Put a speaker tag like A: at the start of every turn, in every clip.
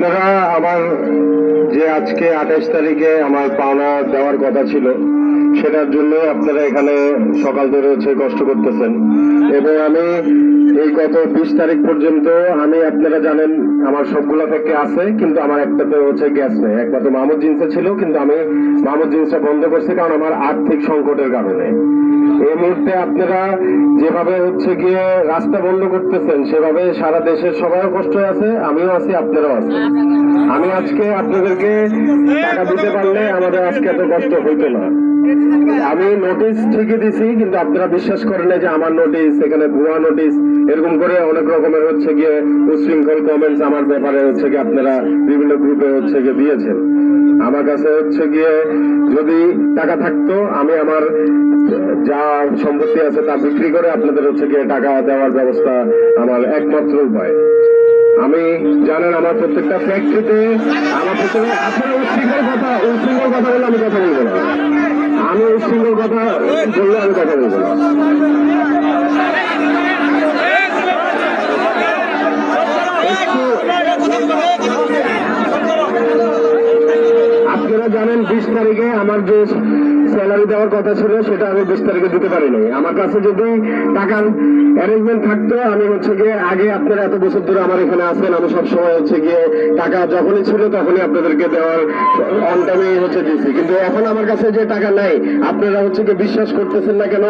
A: আপনারা আমার যে আজকে আঠাশ তারিখে আমার পাওনা দেওয়ার কথা ছিল সেটার জন্য আপনারা এখানে সকাল ধরে হচ্ছে কষ্ট করতেছেন। এবং আমি এই গত বিশ তারিখ পর্যন্ত আমি, আপনারা জানেন, আমার সবগুলা থেকে আছে, কিন্তু আমার একটাতে হচ্ছে গ্যাস নেই। একমাত্র মাহমুদ জিন্সে ছিল, কিন্তু আমি মাহমুদ জিন্সটা বন্ধ করছি কারণ আমার আর্থিক সংকটের কারণে। এই মুহূর্তে আপনারা যেভাবে হচ্ছে গিয়ে রাস্তা বন্ধ করতেছেন, সেভাবে সারা দেশের সবাইও কষ্ট আছে, আমিও আছি, আপনারাও আছেন। আমি আজকে আপনাদেরকে টাকা দিতে পারলে আমাদের আজকে এত কষ্ট হইতো না। আমি নোটিশ ঠিকই দিছি, কিন্তু আপনারা বিশ্বাস করেন যে আমার নোটিশ এখানে ভুয়া নোটিশ এরকম করে অনেক রকমের হচ্ছে গিয়ে উশৃঙ্খল কমেন্টস আমার ব্যাপারে হচ্ছে গিয়ে আপনারা বিভিন্ন গ্রুপে হচ্ছে গিয়ে দিয়েছেন। আমার কাছে হচ্ছে গিয়ে যদি টাকা থাকতো, আমি আমার যা সম্পত্তি আছে তা বিক্রি করে আপনাদের হচ্ছে গিয়ে টাকা দেওয়ার ব্যবস্থা আমার একমাত্র উপায়। আমি জানেন আমার প্রত্যেকটা ফ্যাক্টরিতে আমার প্রত্যেকে আপনারা উশৃঙ্খল কথা উশৃঙ্খল কথা বললে আমি কথা বলব আমি উশৃঙ্খল কথা বললে আমি কথা বলব আপনারা জানেন বিশ তারিখে আমার যে স্যালারি দেওয়ার কথা ছিল, সেটা আমি বিশ তারিখে দিতে পারিনি। আমার কাছে যদি টাকার অ্যারেঞ্জমেন্ট থাকতো, আমি হচ্ছে গিয়ে আগে আপনারা এত বছর ধরে আমার এখানে আছেন, আমি সবসময় হচ্ছে গিয়ে টাকা যখনই ছিল তখনই আপনাদেরকে দেওয়ার অন টাইমে হচ্ছে দিয়েছি। কিন্তু এখন আমার কাছে যে টাকা নাই, আপনারা হচ্ছে গিয়ে বিশ্বাস করতেছেন না কেন?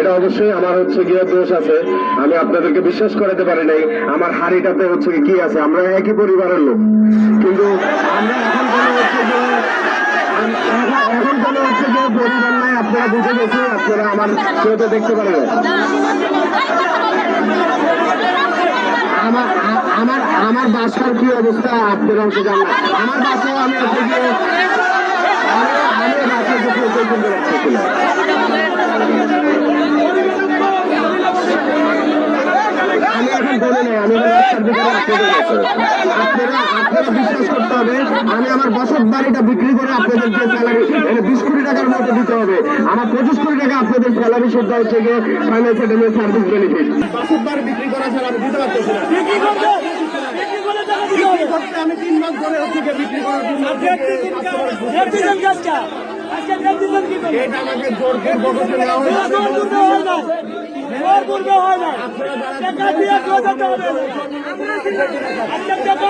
A: এটা অবশ্যই আমার হচ্ছে গিয়ে দোষ আছে। আমি আপনাদেরকে বিশ্বাস করাতে পারি নাই। আমার হাড়িটাতে হচ্ছে কি আছে? আমরা একই পরিবারের লোক। কিন্তু আমরা এখন কোনো হচ্ছে গিয়ে আম- এখন- এখন কোনো হচ্ছে গিয়ে পরিবার নাই আপনারা বুঝে গেছে আপনারা আমার কেউ তো দেখতে পারবেন আমার আমার আমার বাসার কি অবস্থা আপনারা হচ্ছে জানেন আমার বাসায় আমি হচ্ছে আমি আমি বাসায় থেকে ওই পর্যন্ত রাখতেছিলাম আমি এখন বলি নাই আমি এখন রাস্তার ভিতরে আপনাদের কাছে। আপনারা আপনারা বিশ্বাস করতে হবে আমি আমার বসত বাড়িটা বিক্রি করে আপনাদেরকে স্যালারি বিশ কোটি টাকার মতো দিতে হবে। আমার পঁচিশ কোটি টাকা আপনাদের স্যালারি সুদ্ধা হচ্ছে গিয়ে ফাইন্যান্স একাডেমি সার্ভিস বেনিফিট বসত বাড়ি বিক্রি করা ছাড়া আমি দিতে পারতেছি না।
B: করে?
A: তিন মাস ধরে হচ্ছে বিক্রি করার জন্য
B: করে
A: এটা আমাকে জোর পূর্বক নেওয়া হয়েছে।
B: জোর পূর্বে হয় না টাকা